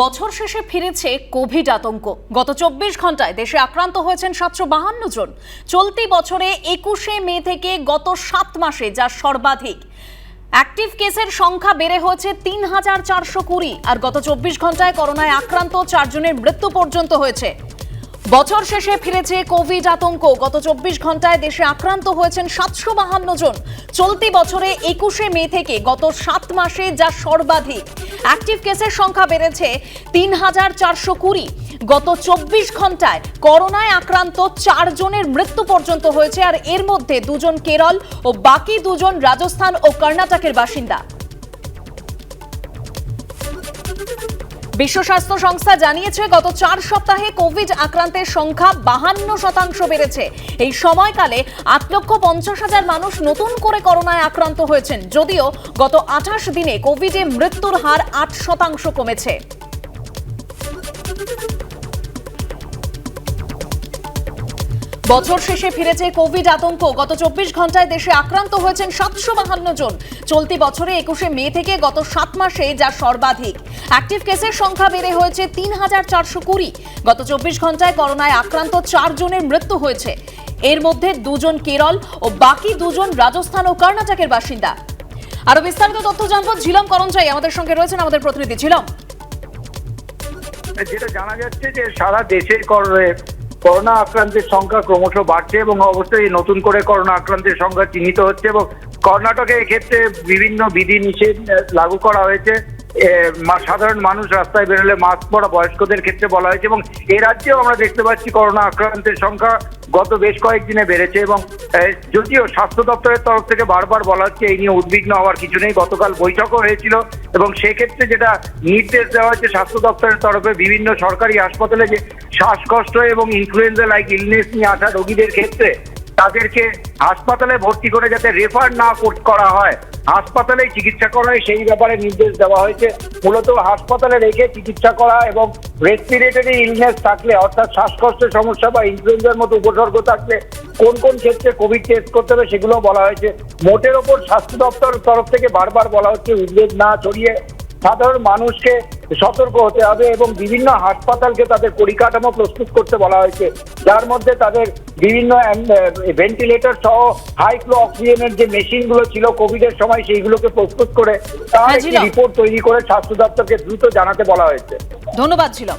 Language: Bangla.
বছর শেষে ফিরেছে কোভিড আতঙ্ক। গত চব্বিশ ঘন্টায় দেশে আক্রান্ত হয়েছেন সাতশো বাহান্ন জন। চলতি বছরে একুশে মে থেকে গত সাত মাসে যা সর্বাধিক। অ্যাক্টিভ কেসের সংখ্যা বেড়ে হয়েছে তিন হাজার চারশো কুড়ি। আর গত চব্বিশ ঘন্টায় করোনায় আক্রান্ত চারজনের মৃত্যু পর্যন্ত হয়েছে। বছর শেষে ফিরেছে কোভিড আতঙ্ক। গত চব্বিশ ঘন্টায় দেশে আক্রান্ত হয়েছেন সাতশো বাহান্ন জন। চলতি বছরে একুশে মে থেকে গত সাত মাসে যা সর্বাধিক। অ্যাক্টিভ কেসের সংখ্যা বেড়েছে তিন হাজার চারশো কুড়ি। গত চব্বিশ ঘন্টায় করোনায় আক্রান্ত চারজনের মৃত্যু পর্যন্ত হয়েছে, আর এর মধ্যে দুজন কেরল ও বাকি দুজন রাজস্থান ও কর্ণাটকের বাসিন্দা। বিশ্ব স্বাস্থ্য সংস্থা জানিয়েছে, গত চার সপ্তাহে কোভিড আক্রান্তের সংখ্যা বাহান্ন শতাংশ বেড়েছে। এই সময়কালে আট লক্ষ পঞ্চাশ হাজার মানুষ নতুন করে করোনায় আক্রান্ত হয়েছেন, যদিও গত আঠাশ দিনে কোভিডে মৃত্যুর হার আট শতাংশ কমেছে। বছর শেষে ফিরেছে কোভিড আতঙ্ক। গত চব্বিশ ঘন্টায় দেশে আক্রান্ত হয়েছেন সাতশো বাহান্ন জন। চলতি বছরে একুশে মে থেকে গত সাত মাসে যা সর্বাধিক। অ্যাক্টিভ কেসের সংখ্যা বেড়ে হয়েছে তিন হাজার চারশো কুড়ি। গত চব্বিশ ঘন্টায় করোনায় আক্রান্ত চার জনের মৃত্যু হয়েছে। এর মধ্যে দুজন কেরল ও বাকি দুজন রাজস্থান ও কর্ণাটকের বাসিন্দা। আরও বিস্তারিত তথ্য জানব ঝিলম করঞ্চাই আমাদের সঙ্গে রয়েছেন আমাদের প্রতিনিধি ঝিলম। যেটা জানা যাচ্ছে যে সারা দেশে কর- করোনা আক্রান্তের সংখ্যা ক্রমশ বাড়ছে এবং অবশ্যই নতুন করে করোনা আক্রান্তের সংখ্যা চিহ্নিত হচ্ছে এবং কর্ণাটকে এক্ষেত্রে বিভিন্ন বিধি নিষেধ লাগু করা হয়েছে। সাধারণ মানুষ রাস্তায় বেরোলে মাস্ক পরা বয়স্কদের ক্ষেত্রে বলা হয়েছে এবং এ রাজ্যেও আমরা দেখতে পাচ্ছি করোনা আক্রান্তের সংখ্যা গত বেশ কয়েকদিনে বেড়েছে এবং যদিও স্বাস্থ্য দপ্তরের তরফ থেকে বারবার বলা হচ্ছে এই নিয়ে উদ্বিগ্ন হওয়ার কিছু নেই। গতকাল বৈঠকও হয়েছিল এবং সেক্ষেত্রে যেটা নির্দেশ দেওয়া হয়েছে স্বাস্থ্য দপ্তরের তরফে বিভিন্ন সরকারি হাসপাতালে যে শ্বাসকষ্ট এবং ইনফ্লুয়েঞ্জা লাইক ইলনেস নিয়ে আসা রোগীদের ক্ষেত্রে তাদেরকে হাসপাতালে ভর্তি করে যাতে রেফার না কর- হয়। হাসপাতালে চিকিৎসা করায়, সেই ব্যাপারে নির্দেশ দেওয়া হয়েছে। মূলত হাসপাতালে রেখে চিকিৎসা করা এবং রেসপিরেটরি ইলনেস থাকলে, অর্থাৎ শ্বাসকষ্টের সমস্যা বা ইনফ্লুয়েঞ্জার মতো উপসর্গ থাকলে কোন কোন ক্ষেত্রে কোভিড টেস্ট করতে হবে সেগুলো বলা হয়েছে। মোটের ওপর স্বাস্থ্য দপ্তর তরফ থেকে বারবার বলা হচ্ছে, উদ্বেগ না ছড়িয়ে সাধারণ মানুষকে সতর্ক হতে হবে এবং বিভিন্ন হাসপাতালকে তাদের পরিকাঠামো প্রস্তুত করতে বলা হয়েছে। যার মধ্যে তাদের বিভিন্ন ভেন্টিলেটর সহ হাই ফ্লো অক্সিজেনের যে মেশিনগুলো ছিল কোভিডের সময় সেইগুলোকে প্রস্তুত করে তার হ্যাঁ, রিপোর্ট তৈরি করে স্বাস্থ্য দপ্তরকে দ্রুত জানাতে বলা হয়েছে। ধন্যবাদ ছিলাম